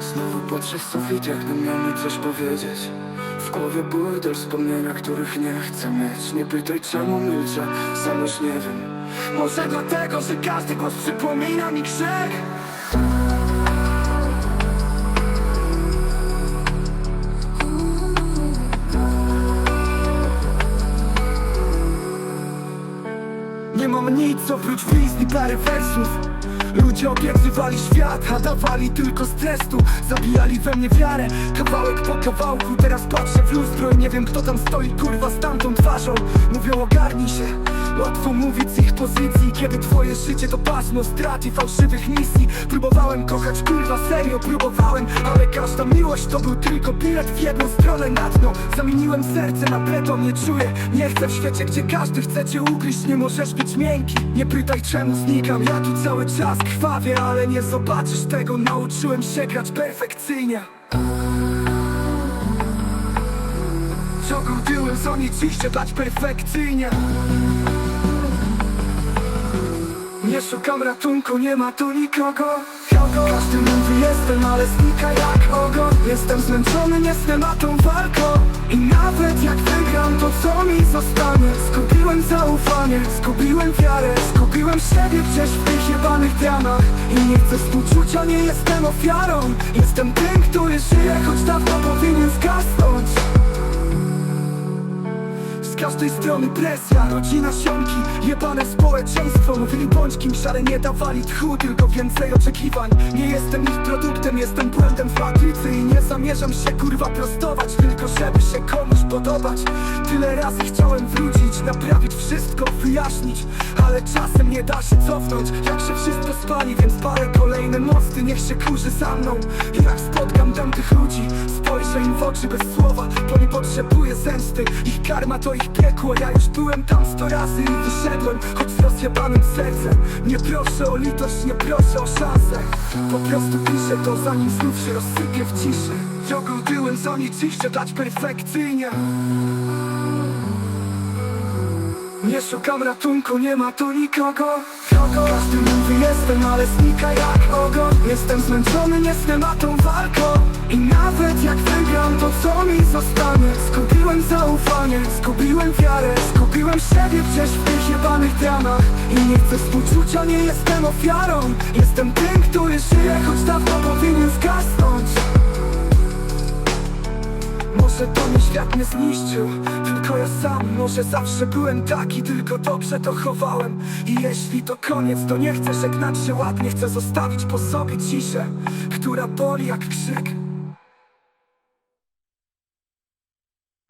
Znowu patrzę w sufit, jakbym miał mi coś powiedzieć. W głowie burdel wspomnienia, których nie chcę mieć. Nie pytaj czemu milczę, sam już nie wiem. Może dlatego, że każdy głos przypomina mi grzech. Nie mam nic oprócz blizn i parę wersów Ludzie obiecywali świat, a dawali tylko stres tu Zabijali we mnie wiarę, kawałek po kawałku. Teraz patrzę w lustro i nie wiem kto tam stoi Kurwa z tamtą twarzą. Mówią ogarnij się Łatwo mówić z ich pozycji Kiedy twoje życie to pasmo strat i fałszywych misji. Próbowałem kochać, kurwa serio próbowałem Ale każda miłość to był tylko bilet w jedną stronę na dno. Zamieniłem serce na beton, nie czuję Nie chcę w świecie, gdzie każdy chce cię ugryźć. Nie możesz być miękki Nie pytaj czemu znikam, ja tu cały czas krwawię Ale nie zobaczysz tego, nauczyłem się grać perfekcyjnie. Ciągnął tyłem, co nie dziś dać perfekcyjnie Nie szukam ratunku, nie ma tu nikogo. Kogo? Każdy mówi jestem, ale znika jak ogon. Jestem zmęczony, nie jestem a tą walką. I nawet jak wygram, to co mi zostanie? Zgubiłem zaufanie, zgubiłem wiarę Zgubiłem siebie gdzieś w tych jebanych dramach. I nie chcę współczucia, nie jestem ofiarą. Jestem tym, który żyje, choć dawno powinien zgasnąć każdej strony presja, rodzina, siomki Jebane społeczeństwo. Mówili bądź kimś, ale nie dawali tchu Tylko więcej oczekiwań. Nie jestem ich produktem, jestem błędem w matrycy I nie zamierzam się kurwa prostować Tylko żeby się komuś podobać. Tyle razy chciałem wrócić Naprawić wszystko, wyjaśnić Ale czasem nie da się cofnąć. Jak się wszystko spali, więc parę kolejne mosty. Niech się kurzy za mną. Jak spotkam tamtych ludzi Spojrzę im w oczy bez słowa Bo nie potrzebuję zemsty. Ich karma to ich piekło Ja już byłem tam sto razy i wyszedłem Choć z rozjebanym sercem. Nie proszę o litość, nie proszę o szansę. Po prostu piszę to zanim znów się rozsypie w ciszy. Ciągnął tyłem, co nic chcę dać perfekcyjnie. Nie szukam ratunku, nie ma tu nikogo. Kogo? Każdy mówi jestem, ale znika jak ogon. Jestem zmęczony, nie jestem a tą walką. I nawet jak wygram, to co mi zostanie? Zgubiłem zaufanie, zgubiłem wiarę Zgubiłem siebie gdzieś w tych jebanych dramach. I nie chcę współczucia, nie jestem ofiarą. Jestem tym, który żyje, choć dawno powinien zgasnąć. Może to nie świat mnie zniszczył Tylko ja sam, może zawsze byłem taki Tylko dobrze to chowałem. I jeśli to koniec, to nie chcę żegnać się ładnie. Chcę zostawić po sobie ciszę Która boli jak krzyk